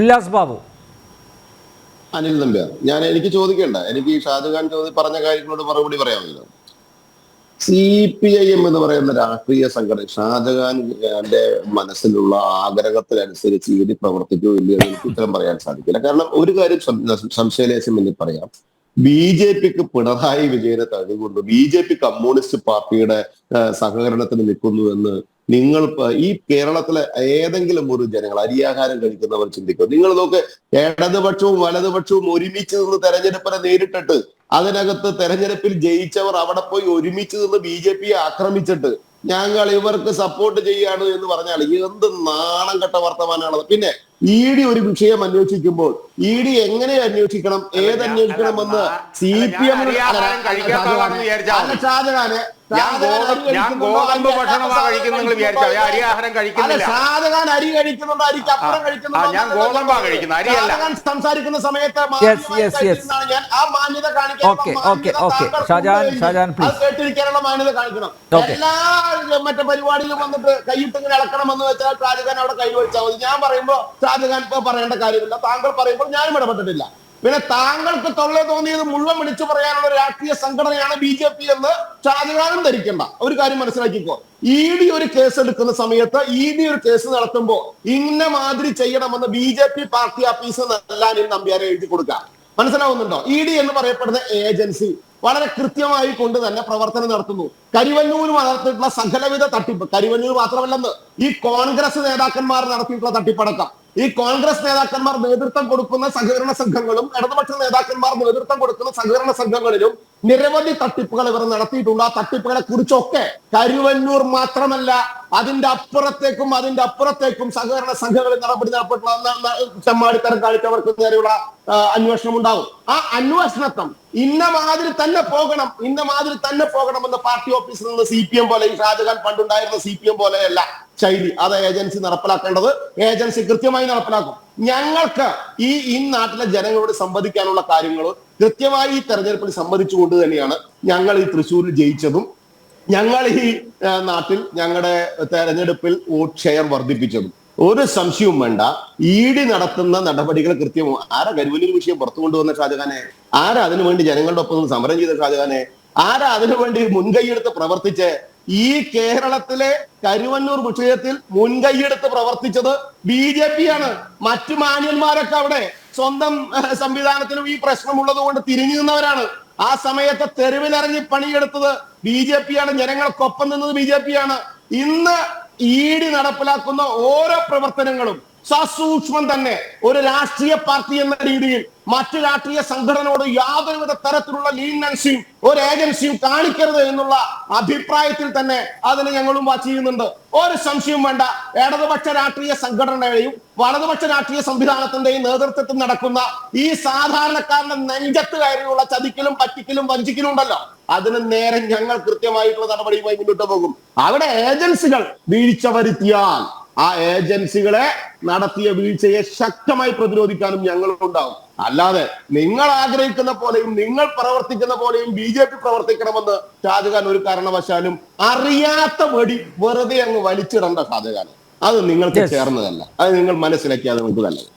ഉല്ലാസ് ബാബു. അനിൽ നമ്പ്യാർ. ഞാൻ എനിക്ക് ചോദിക്കണ്ട. എനിക്ക് ഈ ഷാജഹാൻ പറഞ്ഞ കാര്യങ്ങളോട് മറുപടി പറയാമല്ലോ. സി പി ഐ എം എന്ന് പറയുന്ന രാഷ്ട്രീയ സംഘടന ഷാജഹാന്റെ മനസ്സിലുള്ള ആഗ്രഹത്തിനനുസരിച്ച് ഇനി പ്രവർത്തിക്കോ ഇല്ലയോ എനിക്ക് ഉത്തരം പറയാൻ സാധിക്കില്ല. കാരണം ഒരു കാര്യം സംശയലേശം എന്ന് പറയാം. ബി ജെ പിക്ക് പിണറായി വിജയനെ തഴുകൊണ്ട് ബി ജെ പി കമ്മ്യൂണിസ്റ്റ് പാർട്ടിയുടെ സഹകരണത്തിന് നിൽക്കുന്നു എന്ന് നിങ്ങൾ ഈ കേരളത്തിലെ ഏതെങ്കിലും ഒരു ജനങ്ങൾ അരിയാഹാരം കഴിക്കുന്നവർ ചിന്തിക്കും. നിങ്ങൾ നോക്ക് ഇടതുപക്ഷവും വലതുപക്ഷവും ഒരുമിച്ച് നിന്ന് തെരഞ്ഞെടുപ്പിനെ നേരിട്ടിട്ട് അതിനകത്ത് തെരഞ്ഞെടുപ്പിൽ ജയിച്ചവർ അവിടെ പോയി ഒരുമിച്ച് നിന്ന് ബി ജെ പിയെ ആക്രമിച്ചിട്ട് ഞങ്ങൾ ഇവർക്ക് സപ്പോർട്ട് ചെയ്യാണ് എന്ന് പറഞ്ഞാൽ എന്ത് നാണം കെട്ട വർത്തമാനമാണ് പിന്നെ ഇ ഡി ഒരു വിഷയം അന്വേഷിക്കുമ്പോൾ ഇ ഡി എങ്ങനെ അന്വേഷിക്കണം ഏത് അന്വേഷിക്കണമെന്ന് സി പി എം ഷാജഹാനെ ഞാൻ ഗോതമ്പ് ഗോതമ്പ് ഭക്ഷണമാണ് കഴിക്കുന്നത് നിങ്ങൾ വിചാരിച്ചാൽ കഴിക്കുന്നില്ല. ഷാജഹാൻ അരി കഴിക്കുന്നുണ്ട്? അരിക്ക് അപ്പുറം ആ, ഞാൻ എന്നല്ല ഗോതമ്പാ പറഞ്ഞത്. കഴിക്കുന്നത്, അരിയല്ല. സംസാരിക്കുന്ന സമയത്ത് ഞാൻ ആ മാന്യത ഷാജഹാൻ, ഷാജഹാൻ, കേട്ടിരിക്കാനുള്ള മാന്യത കാണിക്കണം. എല്ലാ മറ്റേ പരിപാടിയിലും വന്നിട്ട് കൈയിട്ട് ഇങ്ങനെ ഇളക്കണമെന്ന് വെച്ചാൽ ഷാജഹാൻ അവിടെ കൈ വെച്ചാൽ മതി. ഞാൻ പറയുമ്പോ ഷാജഹാൻ ഇപ്പൊ പറയേണ്ട കാര്യമില്ല. താങ്കൾ പറയുമ്പോൾ ഞാനും ഇടപെട്ടിട്ടില്ല. പിന്നെ താങ്കൾക്ക് തൊള്ള തോന്നിയത് മുഴുവൻ വിളിച്ചു പറയാനുള്ള രാഷ്ട്രീയ സംഘടനയാണ് ബി ജെ പി എന്ന് ഷാജഹാനും ധരിക്കണ്ട. ഒരു കാര്യം മനസ്സിലാക്കിക്കോ. ഇ ഡി ഒരു കേസ് എടുക്കുന്ന സമയത്ത് ഇ ഡി ഒരു കേസ് നടത്തുമ്പോ ഇന്ന മാതിരി ചെയ്യണമെന്ന് B J P party office ഈ നമ്പ്യാരെ എഴുതി കൊടുക്കാം. മനസ്സിലാവുന്നുണ്ടോ? ഇ ഡി എന്ന് പറയപ്പെടുന്ന ഏജൻസി വളരെ കൃത്യമായി കൊണ്ട് തന്നെ പ്രവർത്തനം നടത്തുന്നു. കരിവന്നൂർ നടത്തിയിട്ടുള്ള സകലവിധ തട്ടിപ്പ് കരിവന്നൂർ മാത്രമല്ലെന്ന് ഈ കോൺഗ്രസ് നേതാക്കന്മാർ നടത്തിയിട്ടുള്ള തട്ടിപ്പടക്കം. ഈ കോൺഗ്രസ് നേതാക്കന്മാർ നേതൃത്വം കൊടുക്കുന്ന സഹകരണ സംഘങ്ങളും ഇടതുപക്ഷ നേതാക്കന്മാർ നേതൃത്വം കൊടുക്കുന്ന സഹകരണ സംഘങ്ങളിലും നിരവധി തട്ടിപ്പുകൾ ഇവർ നടത്തിയിട്ടുണ്ട്. ആ തട്ടിപ്പുകളെ കുറിച്ചൊക്കെ കരുവന്നൂർ മാത്രമല്ല അതിന്റെ അപ്പുറത്തേക്കും അതിന്റെ അപ്പുറത്തേക്കും സഹകരണ സംഘങ്ങളിൽ നടപടി നടപ്പെട്ടുള്ള ചെമ്മാടിത്തരം കാണിച്ചവർക്ക് നേരെയുള്ള അന്വേഷണം ഉണ്ടാവും. ആ അന്വേഷണത്വം ഇന്ന മാതിരി തന്നെ പോകണം ഇന്ന മാതിരി തന്നെ പോകണം എന്ന് പാർട്ടി ഓഫീസിൽ നിന്ന് സി പി എം പോലെ ഈ ഷാജഹാൻ പണ്ടുണ്ടായിരുന്ന സി പി എം പോലെയല്ല ശൈലി. അത് ഏജൻസി നടപ്പിലാക്കേണ്ടത് ഏജൻസി കൃത്യമായി നടപ്പിലാക്കും. ഞങ്ങൾക്ക് ഈ ഈ നാട്ടിലെ ജനങ്ങളോട് സംവദിക്കാനുള്ള കാര്യങ്ങൾ കൃത്യമായി ഈ തെരഞ്ഞെടുപ്പിൽ സംബന്ധിച്ചുകൊണ്ട് തന്നെയാണ് ഞങ്ങൾ ഈ തൃശ്ശൂരിൽ ജയിച്ചതും ഞങ്ങൾ ഈ നാട്ടിൽ ഞങ്ങളുടെ തെരഞ്ഞെടുപ്പിൽ വോട്ട് ഷെയർ വർദ്ധിപ്പിച്ചതും. ഒരു സംശയവും വേണ്ട. ഇ ഡി നടത്തുന്ന നടപടികൾ കൃത്യമോ ആരാ കരുവല്ലൂർ വിഷയം പുറത്തു കൊണ്ടുവന്ന ഷാജഹാനെ? ആരാ അതിനു വേണ്ടി ജനങ്ങളുടെ ഒപ്പം സമരം ചെയ്ത ഷാജഹാനെ? ആരാ അതിനുവേണ്ടി മുൻകൈയെടുത്ത് പ്രവർത്തിച്ച് ഈ കേരളത്തിലെ കരുവന്നൂർ വിഷയത്തിൽ മുൻകൈയെടുത്ത് പ്രവർത്തിച്ചത് ബി ജെ പി ആണ്. മറ്റു മാന്യന്മാരൊക്കെ അവിടെ. സ്വന്തം സംവിധാനത്തിനും ഈ പ്രശ്നമുള്ളത് കൊണ്ട് തിരിഞ്ഞു നിന്നവരാണ്. ആ സമയത്ത് തെരുവിലിറങ്ങി പണിയെടുത്തത് ബി ജെ പി ആണ് ജനങ്ങൾക്കൊപ്പം നിന്നത് ബി ജെ പി ആണ് ഇന്ന് ഇ ഡി നടപ്പിലാക്കുന്ന ഓരോ പ്രവർത്തനങ്ങളും സസൂക്ഷ്മം തന്നെ. ഒരു രാഷ്ട്രീയ പാർട്ടി എന്ന രീതിയിൽ മറ്റു രാഷ്ട്രീയ സംഘടനയോട് യാതൊരുവിധ തരത്തിലുള്ള ലീനൻസിയും ഒരു ഏജൻസിയും കാണിക്കരുത് എന്നുള്ള അഭിപ്രായത്തിൽ തന്നെ അതിന് ഞങ്ങളും വാച്ച് ചെയ്യുന്നുണ്ട്. ഒരു സംശയവും വേണ്ട. ഇടതുപക്ഷ രാഷ്ട്രീയ സംഘടനയുടെയും വലതുപക്ഷ രാഷ്ട്രീയ സംവിധാനത്തിന്റെയും നേതൃത്വത്തിൽ നടക്കുന്ന ഈ സാധാരണക്കാരന്റെ നെഞ്ചത്ത് കയറിയുള്ള ചതിക്കലും പറ്റിക്കലും വഞ്ചിക്കലും ഉണ്ടല്ലോ. അതിന് നേരെ ഞങ്ങൾ കൃത്യമായിട്ടുള്ള നടപടിയുമായി മുന്നോട്ട് പോകും. അവിടെ ഏജൻസികൾ വീഴ്ച വരുത്തിയാൽ ആ ഏജൻസികളെ നടത്തിയ വീഴ്ചയെ ശക്തമായി പ്രതിരോധിക്കാനും ഞങ്ങൾ ഉണ്ടാവും അല്ലാതെ നിങ്ങൾ ആഗ്രഹിക്കുന്ന പോലെയും നിങ്ങൾ പ്രവർത്തിക്കുന്ന പോലെയും ബി ജെ പി പ്രവർത്തിക്കണമെന്ന് ഷാജഹാൻ ഒരു കാരണവശാലും അറിയാത്ത വെടി വെറുതെ അങ്ങ് വലിച്ചിടണ്ട ഷാജഹാൻ. അത് നിങ്ങൾക്ക് ചേർന്നതല്ല. അത് നിങ്ങൾ മനസ്സിലാക്കിയാൽ നിങ്ങൾക്ക് നല്ലത്.